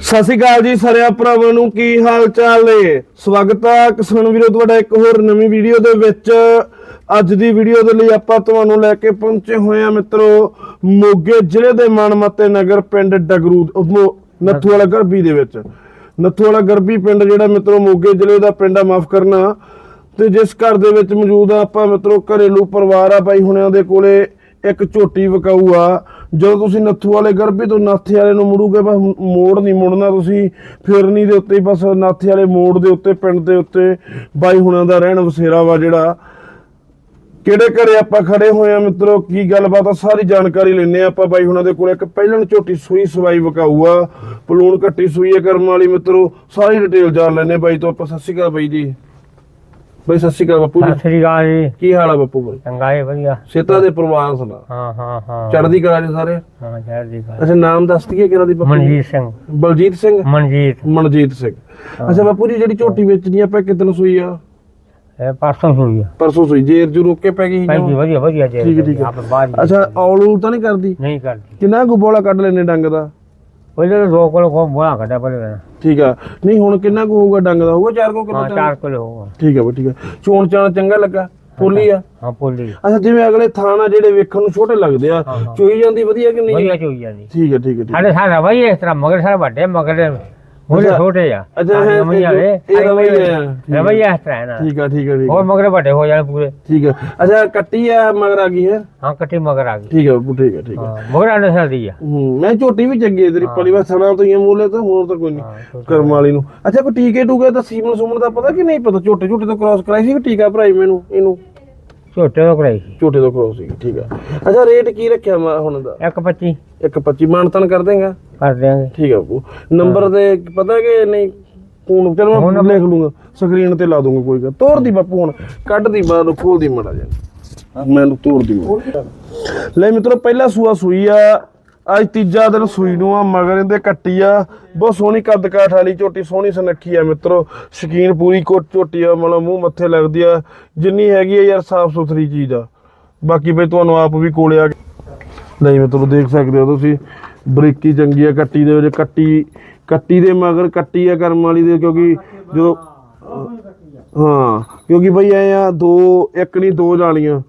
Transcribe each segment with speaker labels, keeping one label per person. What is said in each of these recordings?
Speaker 1: ਸਤਿ ਸ਼੍ਰੀ ਅਕਾਲ ਜੀ ਸਾਰਿਆਂ ਭਰਾਵਾਂ ਨੂੰ, ਕੀ ਹਾਲ ਚਾਲ ਏ ਸਵਾਗਤ ਹੈ ਕਿਸਾਨ ਵੀਰੋ, ਤੁਹਾਡਾ ਇੱਕ ਹੋਰ ਨਵੀਂ ਵੀਡੀਓ ਦੇ ਵਿੱਚ। ਅੱਜ ਦੀ ਵੀਡੀਓ ਦੇ ਲਈ ਆਪਾਂ ਤੁਹਾਨੂੰ ਲੈ ਕੇ ਪਹੁੰਚੇ ਹੋਏ ਆ ਮਿੱਤਰੋ, ਮੋਗੇ ਜ਼ਿਲ੍ਹੇ ਦੇ ਮਨਮੱਤੇ ਨਗਰ ਪਿੰਡ ਡਗਰੂ ਮੋ- ਨੱਥੂ ਵਾਲਾ ਗਰਬੀ ਦੇ ਵਿੱਚ। ਨੱਥੂ ਵਾਲਾ ਗਰਬੀ ਪਿੰਡ ਜਿਹੜਾ ਮਿੱਤਰੋ, ਮੋਗੇ ਜ਼ਿਲ੍ਹੇ ਦਾ ਪਿੰਡ ਆ, ਮਾਫ ਕਰਨਾ। ਤੇ ਜਿਸ ਘਰ ਦੇ ਵਿੱਚ ਮੌਜੂਦ ਆ ਆਪਾਂ ਮਿੱਤਰੋ, ਘਰੇਲੂ ਪਰਿਵਾਰ ਆ, ਬਾਈ ਹੁਣਿਆਂ ਦੇ ਕੋਲੇ ਇੱਕ ਝੋਟੀ ਵਿਕਾਊ ਆ। ਜਦੋਂ ਤੁਸੀਂ ਨੱਥੂ ਵਾਲੇ ਗਰਭੇ ਤੋਂ ਨਾਥੇ ਵਾਲੇ ਨੂੰ ਮੁੜੋਗੇ, ਬਸ ਮੋੜ ਨਹੀਂ ਮੁੜਨਾ ਤੁਸੀਂ। ਫਿਰਨੀ ਦੇ ਉੱਤੇ ਬਸ ਨਾਥੇ ਵਾਲੇ ਮੋੜ ਦੇ ਉੱਤੇ, ਪਿੰਡ ਦੇ ਉੱਤੇ, ਬਾਈ ਹੁਣਾਂ ਦਾ ਰਹਿਣ ਵਸੇਰਾ ਵਾ ਜਿਹੜਾ। ਕਿਹੜੇ ਘਰੇ ਆਪਾਂ ਖੜੇ ਹੋਏ ਆ ਮਿੱਤਰੋ, ਕੀ ਗੱਲਬਾਤ ਆ, ਸਾਰੀ ਜਾਣਕਾਰੀ ਲੈਣੇ ਆਪਾਂ ਬਾਈ ਹੁਣਾਂ ਦੇ ਕੋਲ। ਇੱਕ ਪਹਿਲਣ ਝੋਟੀ ਸੂਈ ਸਵਾਈ ਵਿਕਾਊ ਆ ਪਲੂਣ ਕੱਟੀ ਸੂਈ ਹੈ ਕਰਮ ਵਾਲੀ ਮਿੱਤਰੋ, ਸਾਰੀ ਡਿਟੇਲ ਜਾਣ ਲੈਣੇ ਬਾਈ ਤੋਂ ਆਪਾਂ। ਸਤਿ ਸ਼੍ਰੀ ਅਕਾਲ ਬਾਈ ਜੀ। ਬਾਈ ਸਤਿ ਸ਼੍ਰੀ ਅਕਾਲ ਬਾਪੂ
Speaker 2: ਸਤਿ
Speaker 1: ਜੀ
Speaker 2: ਸ੍ਰੀ ਅਕਾਲ ਜੀ।
Speaker 1: ਕੀ ਹਾਲ ਆ ਬਾਪੂ ਬਾਈ?
Speaker 2: ਚੰਗਾ ਹੈ ਵਧੀਆ।
Speaker 1: ਸੇਤਾ ਦੇ ਪਰਿਵਾਰ ਸੁਣਾ।
Speaker 2: ਹਾਂ ਹਾਂ ਹਾਂ।
Speaker 1: ਚੜ੍ਹਦੀ ਕਲਾ ਦੇ ਸਾਰੇ?
Speaker 2: ਹਾਂ ਜੈ ਦੀ ਗੱਲ
Speaker 1: ਅੱਛਾ ਨਾਮ ਦੱਸ ਦਈਏ ਕਿਹੜਾ ਦੀ ਬਾਪੂ
Speaker 2: ਮਨਜੀਤ ਸਿੰਘ।
Speaker 1: ਬਲਜੀਤ ਸਿੰਘ?
Speaker 2: ਮਨਜੀਤ।
Speaker 1: ਮਨਜੀਤ ਸਿੰਘ। ਅੱਛਾ ਬਾਪੂ ਜੀ ਜਿਹੜੀ ਝੋਟੀ ਵੇਚਣੀ ਆ ਆਪਾਂ ਕਿਦਨ ਸੂਈ ਆ?
Speaker 2: ਇਹ ਪਰਸੋਂ ਹੋਈ ਆ।
Speaker 1: ਪਰਸੋਂ ਸੂਈ। ਜੇਰ ਜੂ ਰੋਕ ਕੇ ਪੈ ਗਈ?
Speaker 2: ਜੀ? ਵਧੀਆ ਵਧੀਆ ਜੀ
Speaker 1: ਠੀਕ ਠੀਕ ਅੱਛਾ ਔਲ ਤਾਂ ਨਹੀਂ ਕਰਦੀ?
Speaker 2: ਨਹੀਂ ਕਰਦੀ।
Speaker 1: ਕਿੰਨਾ ਕੁ ਬੋਲਾ ਕੱਢ ਲੈਨੇ ਡੰਗ ਦਾ?
Speaker 2: ਪਹਿਲੇ ਦੋ ਕੋਲ ਕੋ ਬੋਲਾ ਕੱਢਿਆ ਪਹਿਲੇ
Speaker 1: ਠੀਕ ਆ। ਨਹੀਂ ਹੁਣ ਕਿੰਨਾ ਕੁ ਹੋਊਗਾ ਡੰਗ ਦਾ? ਹੋਊਗਾ 4 ਕੋ
Speaker 2: ਹਾਂ
Speaker 1: ਕਿਲੋ
Speaker 2: ਚਾਰ ਕੋਲ ਹੋਊਗਾ।
Speaker 1: ਠੀਕ ਆ ਬਈ ਠੀਕ ਆ। ਚੋਣ ਚਾਣ ਚੰਗਾ ਲੱਗਾ? ਪੋਲੀ ਆ?
Speaker 2: ਹਾਂ ਪੋਲੀ।
Speaker 1: ਅੱਛਾ ਜਿਵੇਂ ਅਗਲੇ ਥਾਣ ਆ ਜਿਹੜੇ ਵੇਖਣ ਨੂੰ ਛੋਟੇ ਲੱਗਦੇ ਆ
Speaker 2: ਹਾਂ, ਹਾਂ।
Speaker 1: ਚੋਈ ਜਾਂਦੀ ਵਧੀਆ ਕਿ ਨਹੀਂ?
Speaker 2: ਵਧੀਆ ਚੋਈ ਜਾਂਦੀ।
Speaker 1: ਠੀਕ ਆ ਠੀਕ ਆ ਠੀਕ ਆ।
Speaker 2: ਸਾਡੇ ਸਾਰਾ ਭਾਈ ਇਸ ਤਰ੍ਹਾਂ ਮਗਰ ਸਾਰਾ ਵੱਡੇ ਮਗਰ
Speaker 1: ਅੱਛਾ।
Speaker 2: ਛੋਟੇ ਆ।
Speaker 1: ਅੱਛਾ, ਇਹ-
Speaker 2: ਸਾਰੀਆਂ ਮਈਆਂ
Speaker 1: ਇਹ-
Speaker 2: ਵੇ
Speaker 1: ਇਹ ਰਵੱਈਆ ਆ। ਠੀਕ ਆ।
Speaker 2: ਰਵਈਆ ਇਸ ਤਰ੍ਹਾਂ ਹੈ ਨਾ।
Speaker 1: ਠੀਕ ਆ ਠੀਕ ਆ ਠੀਕ
Speaker 2: ਹੋਰ
Speaker 1: ਆ
Speaker 2: ਮਗਰ ਵੱਡੇ ਹੋ ਜਾਣ ਪੂਰੇ।
Speaker 1: ਠੀਕ ਆ। ਅੱਛਾ ਕੱਟੀ ਆ ਮਗਰ ਆ ਗਈ ਹੈ?
Speaker 2: ਹਾਂ ਕੱਟੀ ਮਗਰ ਆ ਗਈ।
Speaker 1: ਠੀਕ ਆ ਠੀਕ ਆ ਠੀਕ ਆ।
Speaker 2: ਮਗਰ ਆ।
Speaker 1: ਹੂੰ ਮੈਂ ਝੋਟੀ ਵੀ ਚੰਗੀ ਹੈ। ਤੇਰੀ ਪਲੀ ਸਣਾ ਤੋਂ ਹੀ ਮੂਲੇ ਤਾਂ ਹੋਰ ਤਾਂ ਕੋਈ ਨਹੀਂ। ਕਰਮ ਵਾਲੀ ਨੂੰ। ਅੱਛਾ ਕੋਈ ਟੀਕੇ ਟੂਕੇ ਤਾਂ ਸੀਮਨ ਸੁਮਨ ਦਾ ਪਤਾ ਕਿ ਨਹੀਂ ਪਤਾ? ਝੋਟੇ ਝੋਟੇ ਤੋਂ ਕ੍ਰਾਸ ਕਰਾਈ ਸੀ ਟੀਕਾ ਭਰਾਈ ਮੈਨੂੰ ਇਹਨੂੰ?
Speaker 2: ਛੋਟੇ ਤੋਂ ਕਰਾਈ ਸੀ।
Speaker 1: ਝੋਟੇ ਤੋਂ ਕ੍ਰਾਸ ਸੀ ਠੀਕ ਆ। ਅੱਛਾ ਰੇਟ ਕੀ ਰੱਖਿਆ ਮੈਂ ਹੁਣ ਦਾ?
Speaker 2: ਇੱਕ 25
Speaker 1: ਇੱਕ 25 ਮਾਨਤਨ ਕਰ ਦੇਗਾ?
Speaker 2: ਕਰ ਦਿਆਂਗੇ।
Speaker 1: ਠੀਕ ਆ ਬਾਪੂ। ਨੰਬਰ ਦੇ ਪਤਾ ਕਿ ਨਹੀਂ ਫੋਨ ਚਲੋ ਮੈਂ ਲਿਖ ਲੂੰਗਾ ਸਕਰੀਨ ਤੇ ਲਾ ਦੂੰਗਾ ਕੋਈ ਗੱਲ। ਤੋਰ ਦੀ ਬਾਪੂ ਹੁਣ ਕੱਢ ਦੀ ਬਾਹਰ ਨੂੰ ਖੋਲ ਦੀ ਮੜਾ ਜਾ ਮੈਨੂੰ ਤੋੜ ਦੀ ਲੈ ਮਿੱਤਰੋ ਪਹਿਲਾ ਸੂਆ ਸੂਈ ਆ ਅੱਜ ਤੀਜਾ ਦਿਨ ਸੂਈ ਨੂੰ ਆ, ਮਗਰ ਇਹਦੇ ਕੱਟੀ ਆ। ਬਹੁਤ ਸੋਹਣੀ ਕੱਦ ਕਾਠ ਵਾਲੀ ਝੋਟੀ, ਸੋਹਣੀ ਸੁਨੱਖੀ ਆ ਮਿੱਤਰੋ। ਸ਼ਕੀਨ ਪੂਰੀ ਕੋਟ ਝੋਟੀ ਆ, ਮਤਲਬ ਮੂੰਹ ਮੱਥੇ ਲੱਗਦੀ ਆ। ਜਿੰਨੀ ਹੈਗੀ ਆ ਯਾਰ ਸਾਫ਼ ਸੁਥਰੀ ਚੀਜ਼ ਆ। ਬਾਕੀ ਬਈ ਤੁਹਾਨੂੰ ਆਪ ਵੀ ਕੋਲੇ ਆ ਨਹੀਂ ਮਿੱਤਰੋ, ਦੇਖ ਸਕਦੇ ਹੋ ਤੁਸੀਂ। ਬਰੀਕੀ ਚੰਗੀ ਆ ਕੱਟੀ ਦੇ ਵਿੱਚ। ਕੱਟੀ ਕੱਟੀ ਦੇ ਮਗਰ ਕੱਟੀ ਆ ਕਰਮ ਵਾਲੀ ਦੇ, ਕਿਉਂਕਿ ਜਦੋਂ ਹਾਂ, ਕਿਉਂਕਿ ਬਈ ਐ ਆ, ਦੋ ਇੱਕ ਨਹੀਂ, ਦੋ ਜਾਲੀਆਂ।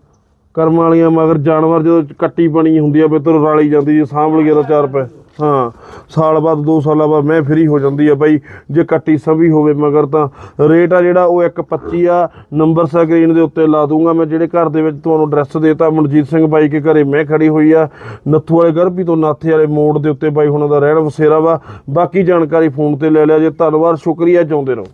Speaker 1: ਕਰਮ ਵਾਲੀਆਂ, ਮਗਰ ਜਾਨਵਰ ਜਦੋਂ ਕੱਟੀ ਬਣੀ ਹੁੰਦੀ ਆ ਬਿੱਤਰ ਰਾਲੀ ਜਾਂਦੀ ਜੀ ਸਾਂਭ ਲਈਏ ਤਾਂ ਚਾਰ ਪੈ ਹਾਂ, ਸਾਲ ਬਾਅਦ, ਦੋ ਸਾਲਾਂ ਬਾਅਦ ਮੈਂ ਫਰੀ ਹੋ ਜਾਂਦੀ ਆ ਬਾਈ, ਜੇ ਕੱਟੀ ਸਭੀ ਹੋਵੇ ਮਗਰ ਤਾਂ। ਰੇਟ ਆ ਜਿਹੜਾ, ਉਹ 1.25 ਆ, ਨੰਬਰ ਸਕਰੀਨ ਦੇ ਉੱਤੇ ਲਾ ਦੂੰਗਾ ਮੈਂ, ਜਿਹੜੇ ਘਰ ਦੇ ਵਿੱਚ ਤੁਹਾਨੂੰ ਐਡਰੈਸ ਦੇਤਾ, ਮਨਜੀਤ ਸਿੰਘ ਬਾਈ ਕੇ ਘਰੇ ਮੈਂ ਖੜੀ ਹੋਈ ਆ। ਨੱਥੂ ਵਾਲੇ ਗਰਭੀ ਤੋਂ ਨਾਥੇ ਵਾਲੇ ਮੋੜ ਦੇ ਉੱਤੇ ਬਾਈ ਹੁਣਾਂ ਦਾ ਰਹਿਣ ਵਸੇਰਾ ਵਾ। ਬਾਕੀ ਜਾਣਕਾਰੀ ਫੋਨ ਤੇ ਲੈ ਲਿਆ ਜੇ, ਧੰਨਵਾਦ, ਸ਼ੁਕਰੀਆ ਚਾਹੁੰਦੇ ਰਹੋ।